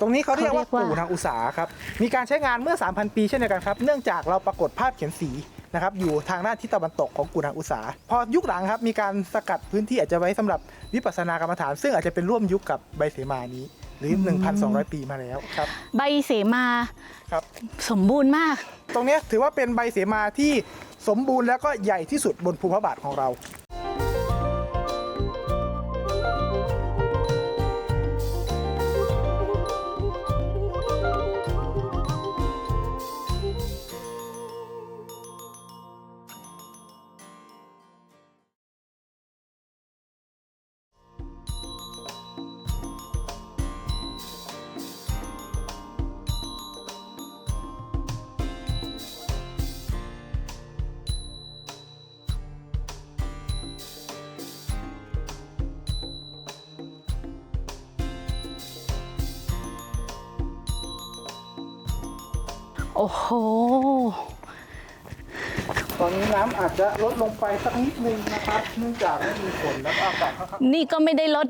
ตรงนี้เขาเรียกว่าเขาเรียกว่ากู่ทางอุตสาหครับ มีการใช้งานเมื่อ 3,000 ปีเช่นเดียวกันครับ เนื่องจากเราปรากฏภาพเขียนสีนะครับอยู่ทางด้านทิศตะวันตกของกู่ทางอุตสาหพอยุคหลังครับมีการสกัดพื้นที่อาจจะไว้สำหรับวิปัสสนากรรมฐาน ซึ่งอาจจะเป็นร่วมยุคกับใบเสมานี้หรือ 1,200 ปีมาแล้วครับ ใบเสมาครับสมบูรณ์มาก ตรงเนี้ยถือว่าเป็นใบเสมาที่สมบูรณ์แล้วก็ใหญ่ที่สุดบนภูมิพระบาทของเรา โอ้โห ตอนนี้น้ำอาจจะลดลงไปสักนิดนึงนะครับ เนื่องจากไม่มีฝนแล้วก็อากาศค่อนข้างนี่ก็ไม่ได้ลด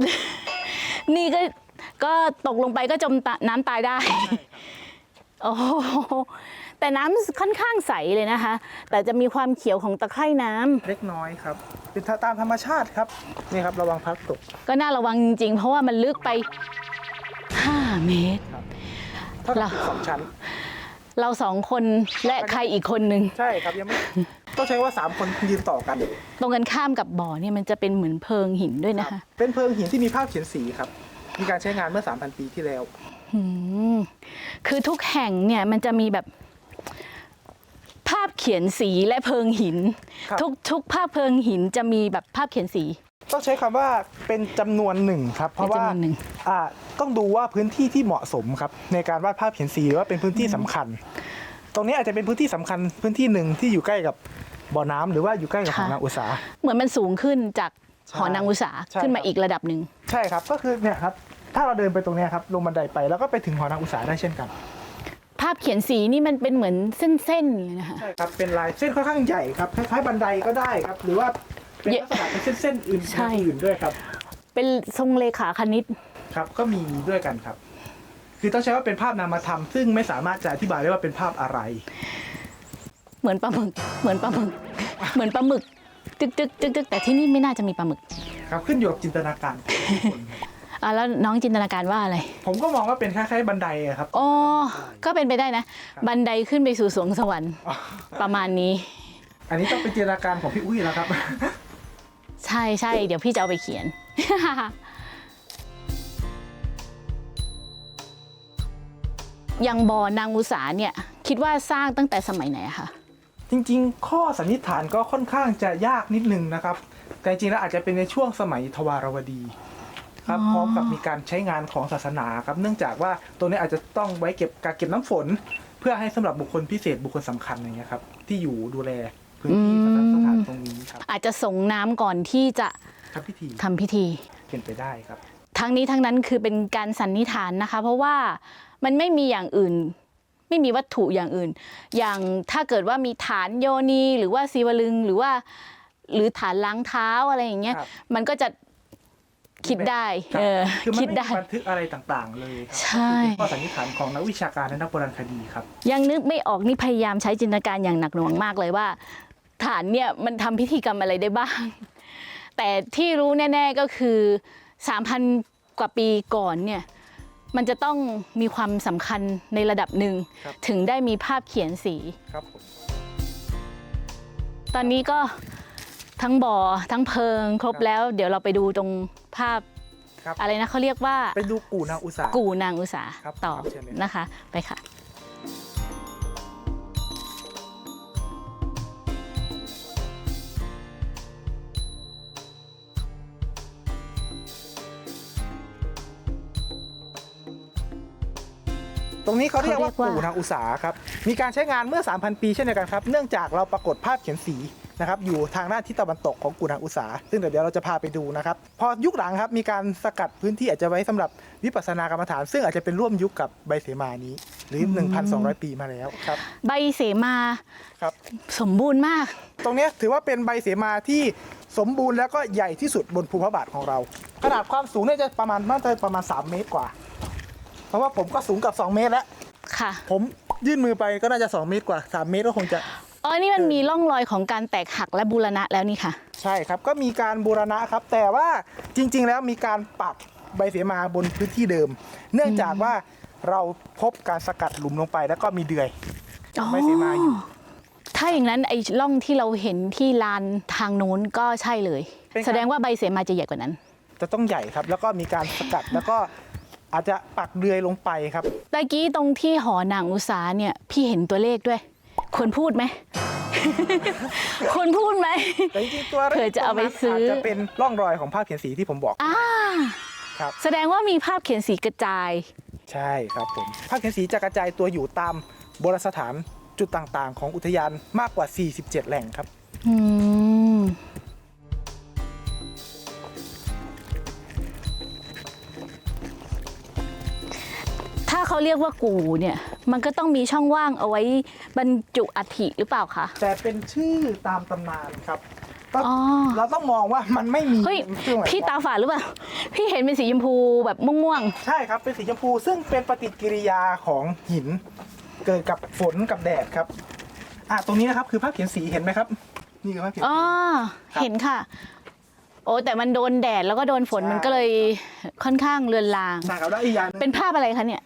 นี่ก็ก็ตกลงไปก็จมตะน้ำตายได้ โอ้โหแต่น้ำค่อนข้างใสเลยนะคะ แต่จะมีความเขียวของตะไคร่น้ำเล็กน้อยครับ เป็นตามธรรมชาติครับนี่ครับระวังพลัดตกก็น่าระวังจริงๆ เพราะว่ามันลึกไป 5 เมตรเท่ากับเราตึกสองชั้น เราสองคนและใครอีกคนหนึ่งใช่ครับยังไม่ต้องใช้ว่า 3 คนยืนต่อกัน ตรงกันข้ามกับบ่อเนี่ยมันจะเป็นเหมือนเพิงหินด้วยนะคะ เป็นเพิงหินที่มีภาพเขียนสีครับ มีการใช้งานเมื่อ 3,000 ปีที่แล้วอืมคือทุกแห่งเนี่ยมันจะมีแบบภาพเขียนสีและเพิงหินครับทุกทุกภาพเพิงหินจะมีแบบภาพเขียนสี ต้องใช้คำว่าเป็นจำนวนหนึ่งครับ เพราะว่าเป็นจำนวนหนึ่ง อ่าต้องดูว่าพื้นที่ที่เหมาะสมครับ ในการวาดภาพเขียนสีหรือว่าเป็นพื้นที่สำคัญ ตรงนี้อาจจะเป็นพื้นที่สำคัญพื้นที่หนึ่งที่อยู่ใกล้กับบ่อน้ำหรือว่าอยู่ใกล้กับหอนาอุตสาหเหมือนมันสูงขึ้นจากใช่หอนางอุตสาใช่ขึ้นมาครับ อีกระดับหนึ่ง ใช่ครับ ก็คือเนี่ยครับ ถ้าเราเดินไปตรงเนี้ยครับลงบันไดไปแล้วก็ไปถึงหอนาอุตสาหได้เช่นกันภาพเขียนสีนี่มันเป็นเหมือนเส้นๆเลยนะคะ ใช่ครับเป็นลายเส้นค่อนข้างใหญ่ครับคล้ายๆบันไดก็ได้ครับ หรือว่า เป็นเยลักษณะเป็นเส้นๆอื่นใช่ อื่นด้วยครับ เป็นทรงเลขาคณิต ครับก็มีด้วยกันครับ คือต้องใช้ว่าเป็นภาพนามธรรม ซึ่งไม่สามารถจะอธิบายได้ว่าเป็นภาพอะไร เหมือนปลาหมึก เหมือนปลาหมึก เหมือนปลาหมึก จึกจึกจึกจึกแต่ที่นี่ไม่น่าจะมีปลาหมึกครับขึ้นอยู่กับจินตนาการของทุกคนครับอะแล้วน้องจินตนาการว่าอะไร ผมก็มองว่าเป็นคล้ายๆบันไดอะครับ อ๋อ ก็เป็นไปได้นะ บันไดขึ้นไปสู่สวงสวรรค์อ๋อประมาณนี้ อันนี้ต้องเป็นจินตนาการของพี่อุ้ยแล้วครับใช่ใช่เดี๋ยวพี่จะเอาไปเขียน ยังบอนางอุสาเนี่ย คิดว่าสร้างตั้งแต่สมัยไหนอะคะจริงๆ ข้อสันนิษฐานก็ค่อนข้างจะยากนิดนึงนะครับ แต่จริงๆแล้วอาจจะเป็นในช่วงสมัยทวารวดีครับอ๋อพร้อมกับมีการใช้งานของศาสนาครับ เนื่องจากว่าตัวนี้อาจจะต้องไว้เก็บกักเก็บน้ำฝน เพื่อให้สำหรับบุคคลพิเศษบุคคลสำคัญอย่างเงี้ยครับที่อยู่ดูแลพื้นที่ ครับอาจจะส่งน้ำก่อนที่จะทำพิธีทำพิธี เป็นไปได้ครับ ทั้งนี้ทั้งนั้นคือเป็นการสันนิษฐานนะคะ เพราะว่ามันไม่มีอย่างอื่น ไม่มีวัตถุอย่างอื่น อย่างถ้าเกิดว่ามีฐานโยนีหรือว่าศิวลึงหรือว่า หรือฐานล้างเท้าอะไรอย่างเงี้ยครับมันก็จะคิดได้ครับ เออคือมันคิดไม่ได้ มีบันทึกอะไรต่างๆ เลยครัใช่เป็นข้อสันนิษฐานของนักวิชาการและนักโบราณคดีครับ ยังนึกไม่ออกนี่พยายามใช้จินตนาการอย่างหนักหน่วงมากเลยว่า ฐานเนี่ยมันทำพิธีกรรมอะไรได้บ้าง แต่ที่รู้แน่ ๆก็คือ 3,000 กว่าปีก่อนเนี่ยมันจะต้องมีความสำคัญในระดับหนึ่ง ครับ ถึงได้มีภาพเขียนสี ครับผม ตอนนี้ก็ทั้งบ่อทั้งเพิงครบแล้ว เดี๋ยวเราไปดูตรงภาพครับอะไรนะเขาเรียกว่า ไปดูกู่นาอุตสาห กู่นางอุตสาครับต่อครับเชิญเลย นะคะ ไปค่ะ ตรงนี้เขาเรียกว่าเขาเรียกว่ากู่ทางอุตสาหครับ มีการใช้งานเมื่อ 3,000 ปีเช่นเดียวกันครับ เนื่องจากเราปรากฏภาพเขียนสีนะครับอยู่ทางด้านทิศตะวันตกของกู่ทางอุตสาหซึ่งเดี๋ยวเราจะพาไปดูนะครับ พอยุคหลังครับมีการสกัดพื้นที่อาจจะไว้สำหรับวิปัสสนากรรมฐาน ซึ่งอาจจะเป็นร่วมยุคกับใบเสมานี้ หรือ 1,200 ปีมาแล้วครับใบเสมาครับ สมบูรณ์มาก ตรงเนี้ยถือว่าเป็นใบเสมาที่สมบูรณ์แล้วก็ใหญ่ที่สุดบนภูมิพระบาทของเรา ขนาดความสูงเนี่ยจะประมาณน่าจะประมาณ 3 เมตรกว่าพ ราะว่าผมก็สูงกับ 2 เมตรแล้ว ค่ะ ผมยื่นมือไปก็น่าจะ 2 เมตรกว่า 3 เมตรก็คงจะ อ๋อ นี่มันมีร่องรอยของการแตกหักและบูรณะแล้วนี่ค่ะ ใช่ครับ ก็มีการบูรณะครับ แต่ว่าจริง ๆ แล้วมีการปักใบเสมาบนพื้นที่เดิม เนื่องจากว่าเราพบการสกัดหลุมลงไปแล้วก็มีเดือยใบเสมาอยู่ ถ้าอย่างนั้นไอ้ร่องที่เราเห็นที่ลานทางโน้นก็ใช่เลย เป็นครับ แสดงว่าใบเสมาจะใหญ่กว่านั้น จะต้องใหญ่ครับ แล้วก็มีการสกัดแล้วก็ อาจจะปักเดือยลงไปครับ ตะกี้ตรงที่หอหนังอุตสาเนี่ยพี่เห็นตัวเลขด้วย ควรพูดไหม ควรพูดไหม แต่จริงๆตัวเผื่อจะเอาไปซื้ออาจจะเป็นร่องรอยของภาพเขียนสีที่ผมบอกอ่าครับ แสดงว่ามีภาพเขียนสีกระจาย ใช่ครับผมภาพเขียนสีจะกระจายตัวอยู่ตามโบราณสถานจุดต่างๆ ของอุทยานมากกว่า 47 แหล่งครับ อืม เขาเรียกว่ากูเนี่ย มันก็ต้องมีช่องว่างเอาไว้บรรจุอัฐิหรือเปล่าคะ แต่เป็นชื่อตามตำนานครับก็อ๋อ เราต้องมองว่ามันไม่มีเฮ้ยชื่อหมายพี่ตาฝาดหรือเปล่า พี่เห็นเป็นสีชมพูแบบม่วงใช่ครับเป็นสีชมพูซึ่งเป็นปฏิกิริยาของหิน เกิดกับฝนกับแดดครับอะตรงนี้นะครับคือภาพเขียนสีเห็นไหมครับ นี่คือภาพเขียนๆอ๋อสีครับ เห็นค่ะ โอ้แต่มันโดนแดดแล้วก็โดนฝนใช่มันก็เลยค่อนข้างเลือนลาง ใช่ครับแล้วอีกอย่างหงเป็นภาพอะไรคะเนี่ย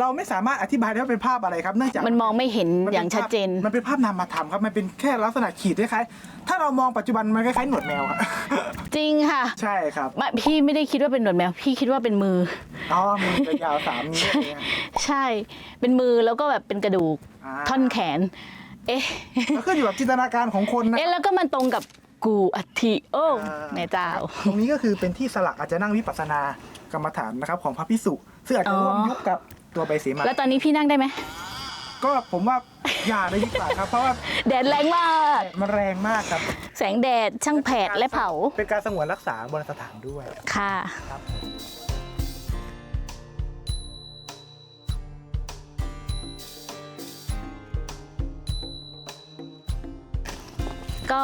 เราไม่สามารถอธิบายได้ว่าเป็นภาพอะไรครับเนื่องจากมันมองไม่เห็นมันอป็ย่างชัดเจนภาพมันเป็นภาพนามธรรมครับ มันเป็นแค่ลักษณะขีดคล้ายๆถ้าเรามองปัจจุบันมันคล้ายๆหนวดแมวครับจริงค่ะ ใช่ครับไม่พี่ไม่ได้คิดว่าเป็นหนวดแมว พี่คิดว่าเป็นมืออ๋อมือจะยาวสามนิ้วอะไรเงี้ยใช่ เป็นมือแล้วก็แบบเป็นกระดูกอ่าท่อนแขน เอ๊ะก็ขึ้นอยู่กับจินตนาการของคนนะเอ๊ะแล้วก็มันตรงกับกูอัฐิโอ้อ่าแม่เจ้า ตรงนี้ก็คือเป็นที่สลักอาจจะนั่งวิปัสสนากรรมฐานนะครับของพระพิสุซึ่งอาจจะร่วมอ๋อยุคกับ ตัวใบเสมา แล้วตอนนี้พี่นั่งได้ไหม ก็ผมว่าอย่าเลยดีกว่าครับ เพราะว่าแดดแรงมาก มันแรงมากครับ แสงแดดช่างแผดและเผา เป็นการสงวนรักษาโบราณสถานด้วย ค่ะ ครับ ก็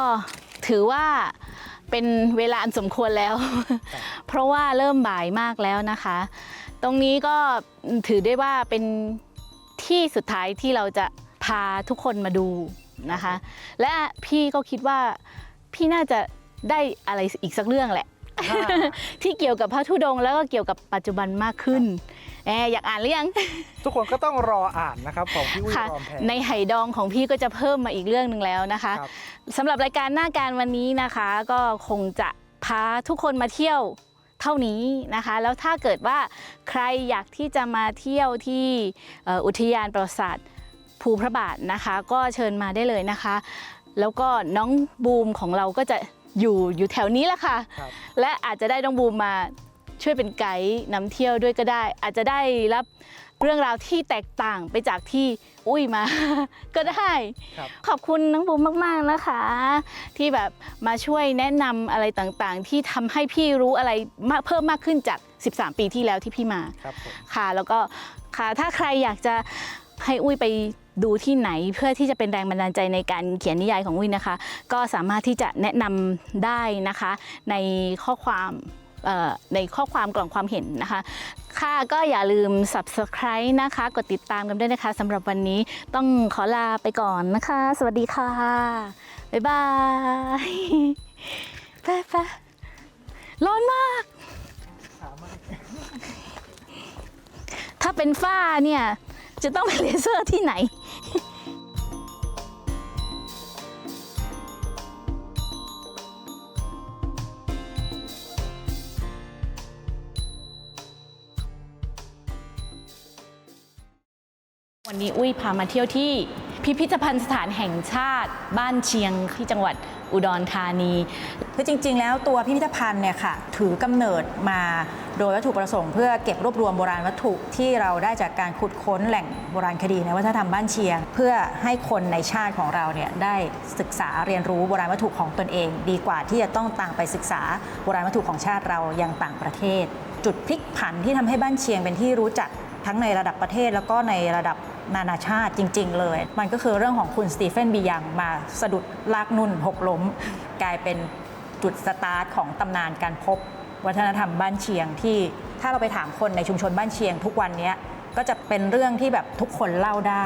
ถือว่าเป็นเวลาอันสมควรแล้ว เพราะว่าเริ่มบ่ายมากแล้วนะคะ ตรงนี้ก็ถือได้ว่าเป็นที่สุดท้ายที่เราจะพาทุกคนมาดูนะคะ และพี่ก็คิดว่าพี่น่าจะได้อะไรอีกสักเรื่องแหละ ที่เกี่ยวกับพระธุดงค์แล้วก็เกี่ยวกับปัจจุบันมากขึ้นแอบอยากอ่านหรือยัง ทุกคนก็ต้องรออ่านนะครับของพี่อุ้ยค่ะรอมแพรในไหดองของพี่ก็จะเพิ่มมาอีกเรื่องหนึ่งแล้วนะคะครับสำหรับรายการหน้าการวันนี้นะคะ ก็คงจะพาทุกคนมาเที่ยว เท่านี้นะคะ แล้วถ้าเกิดว่าใครอยากที่จะมาเที่ยวที่เอ่ออุทยานประวัติศาสตร์ภูพระบาทนะคะ ก็เชิญมาได้เลยนะคะ แล้วก็น้องบูมของเราก็จะอยู่อยู่แถวนี้แหละค่ะครับและอาจจะได้น้องบูมมาช่วยเป็นไกด์นำเที่ยวด้วยก็ได้ อาจจะได้รับ เรื่องราวที่แตกต่างไปจากที่อุ้ยมา ก็ได้ครับขอบคุณน้องบูมมาก ๆ นะคะ ที่แบบมาช่วยแนะนำอะไรต่างๆ ที่ทำให้พี่รู้อะไรมากเพิ่มมากขึ้นจาก 13 ปีที่แล้วที่พี่มาครับผมค่ะ แล้วก็ค่ะถ้าใครอยากจะให้อุ้ยไปดูที่ไหนเพื่อที่จะเป็นแรงบันดาลใจในการเขียนนิยายของอุ้ยนะคะ ก็สามารถที่จะแนะนำได้นะคะในข้อความเอ่อ ในข้อความกล่องความเห็นนะคะ ค่ะก็อย่าลืม subscribe นะคะ กดติดตามกันด้วยนะคะสำหรับวันนี้ต้องขอลาไปก่อนนะคะ สวัสดีค่ะ บ๊ายบายไปไปร้อนมาก ถ้าเป็นฝ้าเนี่ย จะต้องเป็นเลเซอร์ที่ไหน วันนี้อุ้ยพามาเที่ยวที่พิพิธภัณฑ์สถานแห่งชาติ บ้านเชียงที่จังหวัดอุดรธานี คือจริง ๆ แล้วตัวพิพิธภัณฑ์เนี่ยค่ะถือกำเนิดมาโดยวัตถุประสงค์เพื่อเก็บรวบรวมโบราณวัตถุที่เราได้จากการขุดค้นแหล่งโบราณคดีในวัฒนธรรมบ้านเชียง เพื่อให้คนในชาติของเราเนี่ยได้ศึกษาเรียนรู้โบราณวัตถุของตนเอง ดีกว่าที่จะต้องต่างไปศึกษาโบราณวัตถุของชาติเรายังต่างประเทศ จุดพลิกผันที่ทำให้บ้านเชียงเป็นที่รู้จักทั้งในระดับประเทศแล้วก็ในระดับ นานาชาติจริง ๆ เลย มันก็คือเรื่องของคุณสตีเฟนบียังมาสะดุดลากนุ่นหกล้ม กลายเป็นจุดสตาร์ทของตำนานการพบวัฒนธรรมบ้านเชียงที่ถ้าเราไปถามคนในชุมชนบ้านเชียง ทุกวันนี้ก็จะเป็นเรื่องที่แบบทุกคนเล่าได้